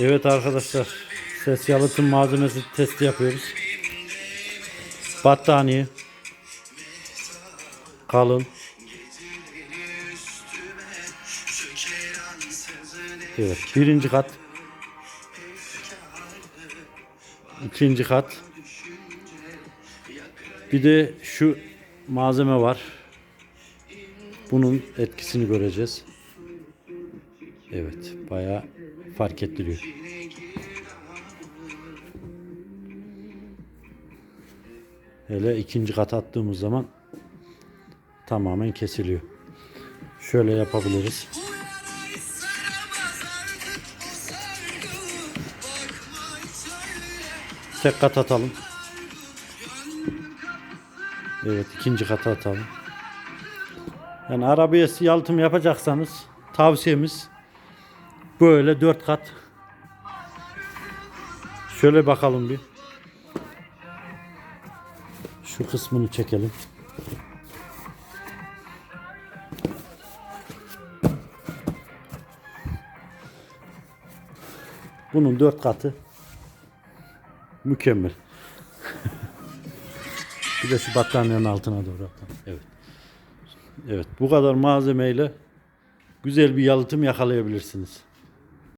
Evet arkadaşlar. Ses yalıtım malzemesi testi yapıyoruz. Battaniye. Kalın. Evet. Birinci kat. İkinci kat. Bir de şu malzeme var. Bunun etkisini göreceğiz. Evet. Bayağı fark ettiriyor. Hele ikinci kat attığımız zaman tamamen kesiliyor. Şöyle yapabiliriz. Tek kat atalım. Evet ikinci kata atalım. Yani arabaya yalıtım yapacaksanız tavsiyemiz böyle dört kat. Şöyle bakalım bir. Şu kısmını çekelim. Bunun dört katı mükemmel. bir de şu battaniyenin altına doğru atalım. Evet. Evet bu kadar malzemeyle güzel bir yalıtım yakalayabilirsiniz.